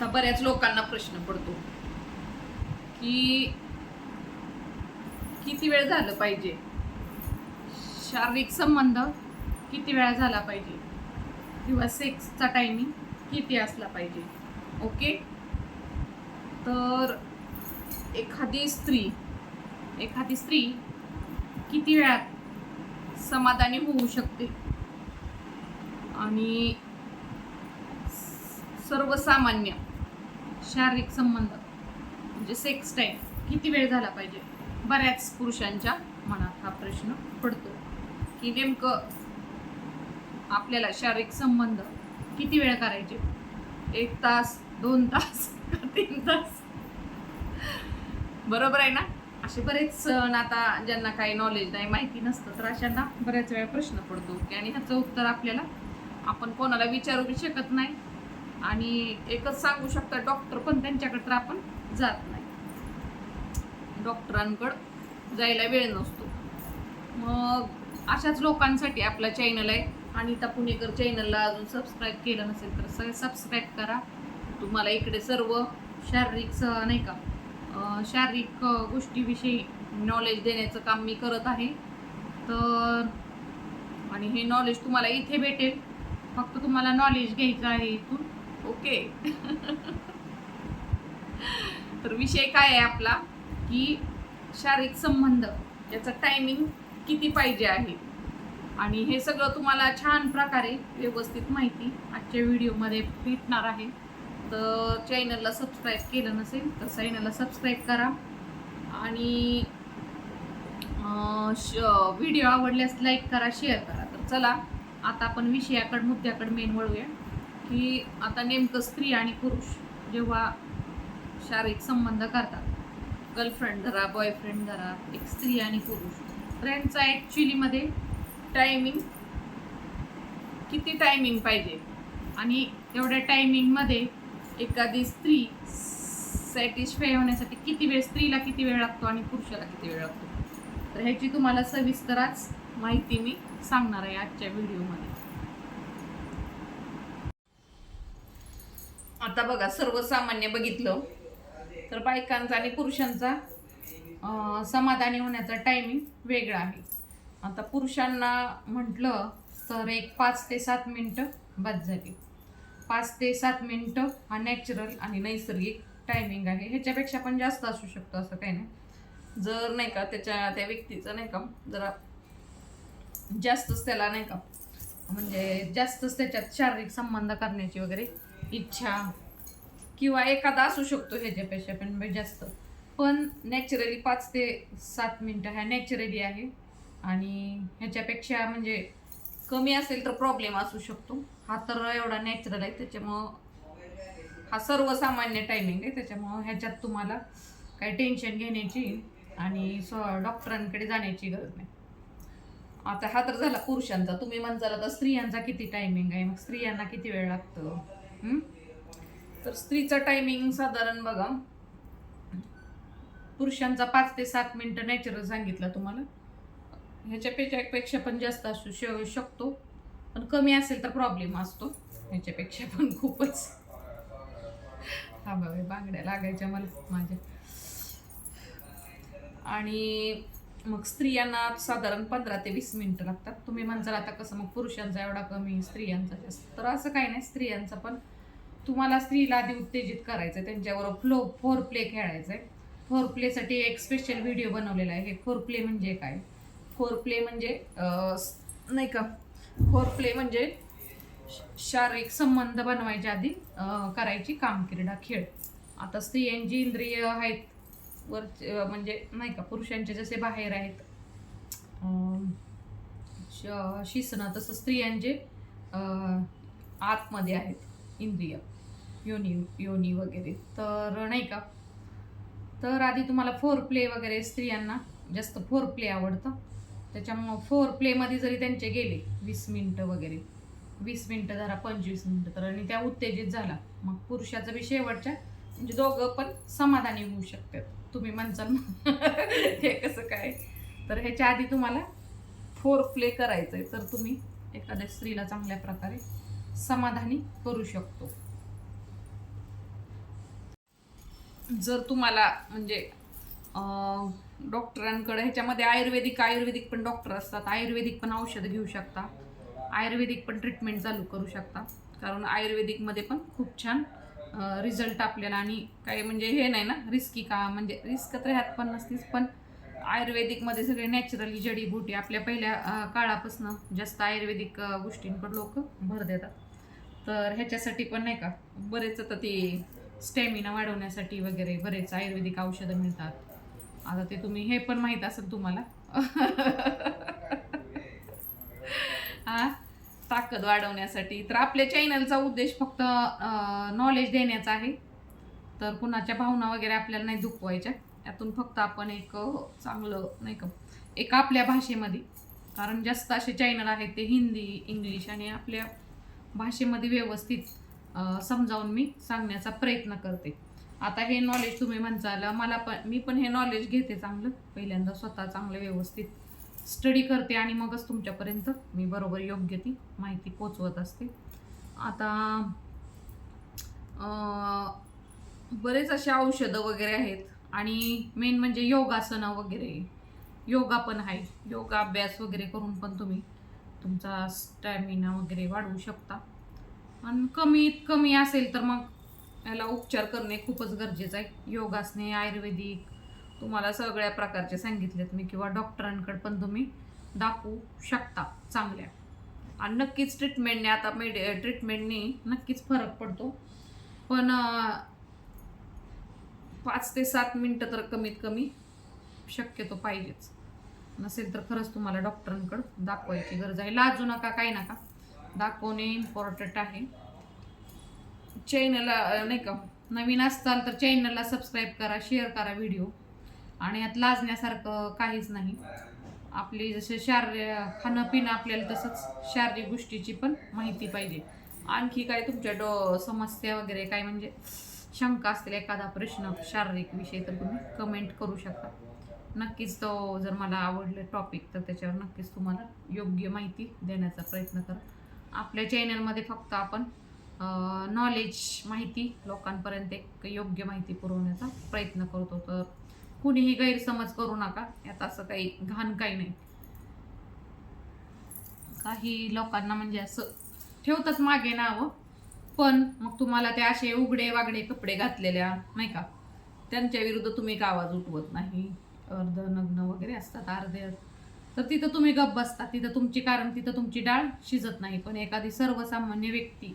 आता बऱ्याच लोकांना प्रश्न पडतो. की किती वेळ झालं पाहिजे? शारीरिक संबंध किती वेळा झाला पाहिजे? किंवा सेक्सचा टायमिंग किती असला पाहिजे? ओके तर एखादी स्त्री एखादी स्त्री किती वेळात समाधानी होऊ शकते? आणि सर्वसामान्य शारीरिक संबंध म्हणजे सेक्स टाईम किती वेळ झाला पाहिजे? बऱ्याच पुरुषांच्या मनात हा प्रश्न पडतो. की नेमकं आपल्याला शारीरिक संबंध किती वेळ करायचे? एक तास दोन तास तीन तास? बरोबर आहे ना? असे बरेच सण आता ज्यांना काही नॉलेज नाही माहिती नसतं तर अशांना बऱ्याच वेळा प्रश्न पडतो. की आणि ह्याचं उत्तर आपल्याला आपण कोणाला विचारू शकत नाही. आणि एकच सांगू शकता डॉक्टर पण त्यांच्याकडे तर आपण जात नाही. डॉक्टरांकडं जायला वेळ नसतो. मग अशाच लोकांसाठी आपला चॅनल आहे. आणि त्या पुणेकर चॅनलला अजून सबस्क्राईब केलं नसेल तर सगळे सबस्क्राईब करा. तुम्हाला इकडे सर्व शारीरिक स नाही का शारीरिक गोष्टीविषयी नॉलेज देण्याचं काम मी करत आहे. तर आणि हे नॉलेज तुम्हाला इथे भेटेल. फक्त तुम्हाला नॉलेज घ्यायचं आहे इथून. ओके. तर विषय काय आहे आपला? की शारीरिक संबंध याचा टायमिंग किती पाहिजे आहे? आणि हे सगळं तुम्हाला छान प्रकारे व्यवस्थित माहिती आजच्या व्हिडिओमध्ये भेटणार आहे. तर चॅनलला सबस्क्राईब केलं नसेल तर चॅनलला सबस्क्राईब करा. आणि व्हिडिओ आवडल्यास लाईक करा शेअर करा. तर चला आता आपण विषयाकडे मुद्द्याकडे मेन वळूया. की आता नेमकं स्त्री आणि पुरुष जेव्हा शारीरिक संबंध करतात गर्लफ्रेंड धरा बॉयफ्रेंड धरा एक स्त्री आणि पुरुष तर यांचा ॲक्च्युलीमध्ये टायमिंग किती टायमिंग पाहिजे? आणि तेवढ्या टायमिंगमध्ये एखादी स्त्री सॅटिस्फाय होण्यासाठी किती वेळ स्त्रीला किती वेळ लागतो आणि पुरुषाला किती वेळ लागतो? तर ह्याची तुम्हाला सविस्तराच माहिती मी सांगणार आहे आजच्या व्हिडिओमध्ये आता बघा सर्वसामान्य बघितलं. तर बायकांचा आणि पुरुषांचा समाधानी होण्याचा टायमिंग वेगळा आहे. आता पुरुषांना म्हटलं तर एक पाच ते सात मिनटं बाद झाली. पाच ते सात मिनटं हा नॅचरल आणि नैसर्गिक टायमिंग आहे. ह्याच्यापेक्षा पण जास्त असू शकतं असं काही नाही. जर नाही का त्याच्या त्या व्यक्तीचं नाही का जरा जास्तच त्याला नाही का म्हणजे जास्तच त्याच्यात शारीरिक संबंध करण्याची वगैरे इच्छा किंवा एखादा असू शकतो ह्याच्यापेक्षा पण म्हणजे जास्त. पण नॅचरली पाच ते सात मिनटं ह्या नॅचरली आहे. आणि ह्याच्यापेक्षा म्हणजे कमी असेल तर प्रॉब्लेम असू शकतो. हा तर एवढा नॅचरल आहे. त्याच्यामुळं हा सर्वसामान्य टायमिंग आहे. त्याच्यामुळं ह्याच्यात तुम्हाला काही टेन्शन घेण्याची आणि स्व डॉक्टरांकडे जाण्याची गरज नाही. आता हा तर झाला पुरुषांचा. तुम्ही म्हणताल आता स्त्रियांचा किती टायमिंग आहे? मग स्त्रियांना किती वेळ लागतो? तर स्त्रीचा टायमिंग साधारण बघा. पुरुषांचा पाच ते सात मिनटं नॅचरल सांगितलं तुम्हाला. ह्याच्यापेक्षा पेक्षा पण जास्त असू श शकतो. पण कमी असेल तर प्रॉब्लेम असतो. ह्याच्यापेक्षा पण खूपच. हा बघा बांगड्या लागायच्या मला माझ्या. आणि मग स्त्रियांना साधारण पंधरा ते वीस मिनिटं लागतात. तुम्ही म्हणजाल आता कसं मग पुरुषांचा एवढा कमी स्त्रियांचा जास्त. तर असं काही नाही स्त्रियांचा पण. तुम्हाला स्त्रीला आधी उत्तेजित करायचं आहे त्यांच्यावर फ्लो फोर प्ले खेळायचं आहे फोर प्लेसाठी एक स्पेशल व्हिडिओ बनवलेला आहे. हे फोर प्ले म्हणजे काय? फोर प्ले म्हणजे नाही का? फोर प्ले म्हणजे शारीरिक संबंध बनवायच्या आधी करायची कामकिरडा खेळ. आता स्त्रियांची इंद्रिय आहेत वर म्हणजे नाही का पुरुषांचे जसे बाहेर आहेत. श- शिसणं तसं स्त्रियांचे आतमध्ये आहेत इंद्रिय योनी योनी वगैरे. तर नाही का? तर आधी तुम्हाला फोर प्ले वगैरे स्त्रियांना जास्त फोर प्ले आवडतं. त्याच्यामुळं फोर प्लेमध्ये जरी त्यांचे गेले वीस मिनटं वगैरे वीस मिनटं धरा पंचवीस मिनटं तर आणि त्या उत्तेजित झाला. मग पुरुषाचं बी शेवटच्या म्हणजे दोघं पण समाधानी होऊ शकतात. तुम्ही म्हणसाल हे कसं काय? तर ह्याच्या आधी तुम्हाला फोर प्ले करायचं आहे तर तुम्ही एखाद्या स्त्रीला चांगल्या प्रकारे समाधानी करू शकतो. जर तुम्हाला म्हणजे डॉक्टरांकडे ह्याच्यामध्ये आयुर्वेदिक आयुर्वेदिक पण डॉक्टर असतात. आयुर्वेदिक पण औषध घेऊ शकता. आयुर्वेदिक पण ट्रीटमेंट चालू करू शकता. कारण आयुर्वेदिकमध्ये पण खूप छान रिझल्ट आपल्याला आणि काही म्हणजे हे नाही ना रिस्की का म्हणजे रिस्क तर ह्यात पण नसतीच पण आयुर्वेदिकमध्ये सगळे नॅचरली जडीबुटी आपल्या पहिल्या काळापासून जास्त आयुर्वेदिक अं, गोष्टींकडे लोक भर देतात. तर ह्याच्यासाठी पण नाही का बरेच आता ते स्टॅमिना वाढवण्यासाठी वगैरे बरेच आयुर्वेदिक औषधं मिळतात. आता ते तुम्ही हे पण माहीत असेल तुम्हाला. हा ताकद वाढवण्यासाठी. तर आपल्या चॅनलचा उद्देश फक्त नॉलेज देण्याचा आहे. तर कुणाच्या भावना वगैरे आपल्याला नाही दुखवायच्या. यातून फक्त आपण एक चांगलं नाही का एक आपल्या भाषेमध्ये. कारण जास्त असे चॅनल आहेत ते हिंदी इंग्लिश आणि आपल्या भाषेमध्ये व्यवस्थित समजावून मी सांगण्याचा प्रयत्न करते. आता हे नॉलेज तुम्ही म्हणचाल मला पण मी पण हे नॉलेज घेते चांगलं. पहिल्यांदा स्वतः चांगलं व्यवस्थित स्टडी करते आणि मगच तुमच्यापर्यंत मी बरोबर योग्य ती माहिती पोचवत असते. आता बरेच असे औषधं वगैरे आहेत आणि मेन म्हणजे योगासनं वगैरे. योगा पण आहे. योगा अभ्यास वगैरे करून पण तुम्ही तुमचा स्टॅमिना वगैरे वाढवू शकता. आणि कमीत कमी असेल तर मग याला उपचार करणे खूपच गरजेचं आहे. योगासने आयुर्वेदिक तुम्हाला सगळ्या प्रकारचे सांगितलेत मी किंवा डॉक्टरांकडे पण तुम्ही दाखवू शकता चांगल्या. आणि नक्कीच ट्रीटमेंटने आता मेडि ट्रीटमेंटने नक्कीच फरक पडतो. पण पाच ते सात मिनटं तर कमीत कमी शक्यतो पाहिजेच. नसेल तर खरंच तुम्हाला डॉक्टरांकडे दाखवायची गरज आहे. लाजू नका काही नका. दाखवणे इम्पॉर्टंट आहे. चॅनलला नाही का? नवीन असताल तर चॅनलला सबस्क्राईब करा शेअर करा व्हिडिओ आणि यात लाजण्यासारखं काहीच नाही. आपली जसं शारीर खाणं पिणं आपल्याला तसंच शारीरिक गोष्टीची पण माहिती पाहिजे. आणखी काय तुमच्या डो समस्या वगैरे काय? म्हणजे शंका असतील एखादा प्रश्न शारीरिक विषय तर तुम्ही कमेंट करू शकता. नक्कीच तो जर मला आवडलं टॉपिक तर त्याच्यावर नक्कीच तुम्हाला योग्य माहिती देण्याचा प्रयत्न करा. आपल्या चॅनलमध्ये फक्त आपण नॉलेज माहिती लोकांपर्यंत एक योग्य माहिती पुरवण्याचा प्रयत्न करतो. तर कुणीही गैरसमज करू नका. यात असं काही घाण काही नाही. काही लोकांना म्हणजे असं ठेवतच मागे नावं हो. पण मग तुम्हाला ते असे उघडे वागडे कपडे घातलेल्या नाही का? त्यांच्या विरुद्ध तुम्ही एक आवाज उठवत नाही. अर्ध नग्न वगैरे असतात अर्धे. तर तिथं तुम्ही गप्प बसता. तिथं तुमची कारण तिथं तुमची डाळ शिजत नाही. पण एखादी सर्वसामान्य व्यक्ती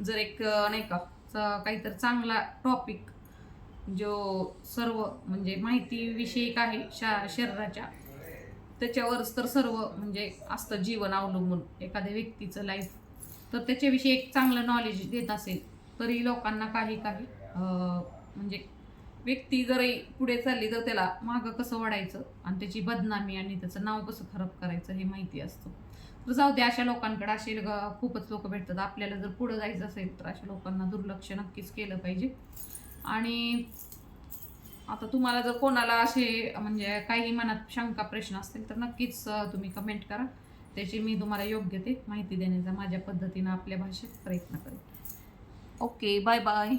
जर एक नाही का काहीतरी चांगला टॉपिक जो सर्व म्हणजे माहितीविषयक आहे शा शरीराच्या त्याच्यावरच तर सर्व म्हणजे असतं जीवन अवलंबून. एखाद्या व्यक्तीचं लाईफ तर त्याच्याविषयी एक चांगलं नॉलेज देत असेल तरी लोकांना काही काही म्हणजे व्यक्ती जरी पुढे चालली तर त्याला मागं कसं वाढायचं आणि त्याची बदनामी आणि त्याचं नाव कसं खराब करायचं हे माहिती असतं. तर जाऊ दे अशा लोकांकडे असे ग- खूपच लोक भेटतात. आपल्याला जर पुढं जायचं असेल तर अशा लोकांना दुर्लक्ष नक्कीच केलं पाहिजे. आणि आता तुम्हाला जर कोणाला असे म्हणजे काही मनात शंका प्रश्न असतील तर नक्कीच तुम्ही कमेंट करा. त्याची मी तुम्हाला योग्य ते माहिती देण्याचा माझ्या पद्धतीनं आपल्या भाषेत प्रयत्न करेन. ओके बाय बाय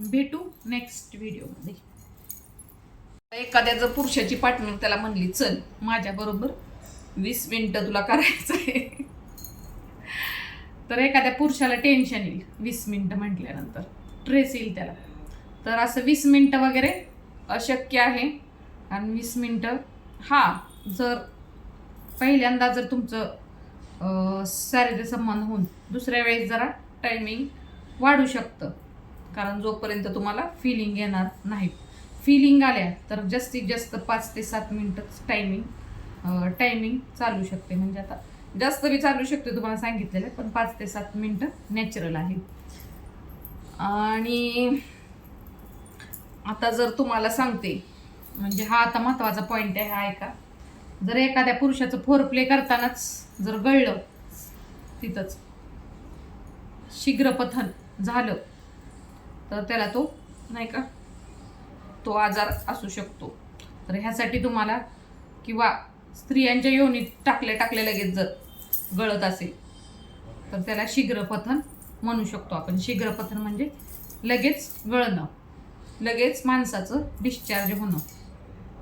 भेटू नेक्स्ट व्हिडिओमध्ये एखाद्या जर पुरुषाची पार्टनर त्याला म्हणली चल माझ्याबरोबर वीस मिनटं तुला करायचं आहे. तर एखाद्या पुरुषाला टेन्शन येईल वीस मिनटं म्हटल्यानंतर. ट्रेस येईल त्याला. तर असं वीस मिनटं वगैरे अशक्य आहे. आणि वीस मिनटं हां जर पहिल्यांदा जर तुमचं शारीरिक संबंध होऊन दुसऱ्या वेळेस जरा टायमिंग वाढू शकतं. कारण जोपर्यंत तुम्हाला फिलिंग येणार नाही. फिलिंग आल्या तर जास्तीत जास्त पाच ते सात मिनटंच टायमिंग टायमिंग चालू शकते. म्हणजे आता जास्त बी चालू शकते तुम्हाला सांगितलेलं पण पाच ते सात मिनटं नॅचरल आहे. आणि आता जर तुम्हाला सांगते म्हणजे हा आता महत्त्वाचा पॉईंट आहे हा ऐका जर एखाद्या पुरुषाचं फोर प्ले करतानाच जर गळलं तिथंच शीघ्रपथन झालं तर त्याला तो नाही का तो आजार असू शकतो. तर ह्यासाठी तुम्हाला किंवा स्त्रियांच्या योनीत टाकल्या टाकल्या लगेच जर गळत असेल तर त्याला शीघ्रपथन म्हणू शकतो आपण. शीघ्रपथन म्हणजे लगेच गळणं. लगेच माणसाचं डिस्चार्ज होणं.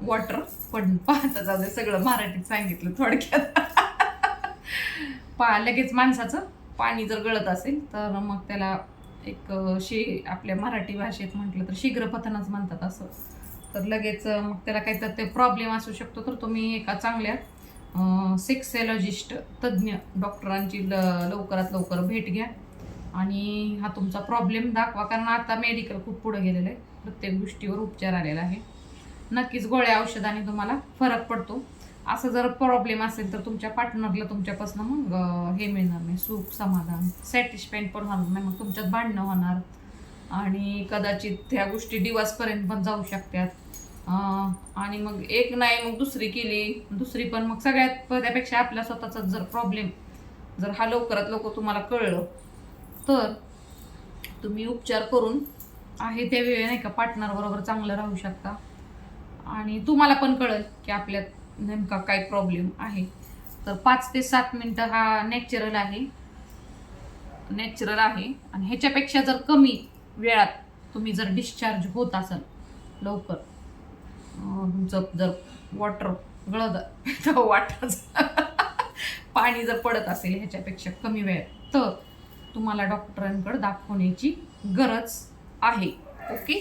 वॉटर पण पाहता जाऊ दे सगळं मराठीत सांगितलं थोडक्यात. पा लगेच माणसाचं पाणी जर गळत असेल तर मग त्याला एक शे आपल्या मराठी भाषेत म्हटलं तर शीघ्रपथनच म्हणतात असं. तर लगेच मग त्याला काहीतरी ते प्रॉब्लेम असू शकतो. तर तुम्ही एका चांगल्या सेक्सेलॉजिस्ट तज्ज्ञ डॉक्टरांची ल लवकरात लवकर भेट घ्या. आणि हा तुमचा प्रॉब्लेम दाखवा. कारण आता मेडिकल खूप पुढं गेलेलं आहे. प्रत्येक गोष्टीवर उपचार आलेला आहे. नक्कीच गोळ्या औषधाने तुम्हाला फरक पडतो. असं जर प्रॉब्लेम असेल तर तुमच्या पार्टनरला तुमच्यापासून मग हे मिळणार नाही. सुख समाधान सॅटिस्फाईड पण होणार नाही. मग तुमच्यात भांडणं होणार. आणि कदाचित त्या गोष्टी डिवासपर्यंत पण जाऊ शकतात. आणि मग एक नाही मग दुसरी केली दुसरी पण मग सगळ्यात त्यापेक्षा आपल्या स्वतःचा जर प्रॉब्लेम जर हा लवकरात लवकर तुम्हाला कळलं तर तुम्ही उपचार करून आहे त्या वेळ नाही का पार्टनर बरोबर चांगलं राहू शकता. आणि तुम्हाला पण कळेल की आपल्यात नेमका काय प्रॉब्लेम आहे. तर पाच ते सात मिनटं हा नॅचरल आहे. नॅचरल आहे. आणि ह्याच्यापेक्षा जर कमी वेळात तुम्ही जर डिस्चार्ज होत असाल लवकर तुमचं जर वॉटर गळद वाटर पाणी जर पडत असेल ह्याच्यापेक्षा कमी वेळात तर तुम्हाला डॉक्टरांकडे दाखवण्याची गरज आहे ओके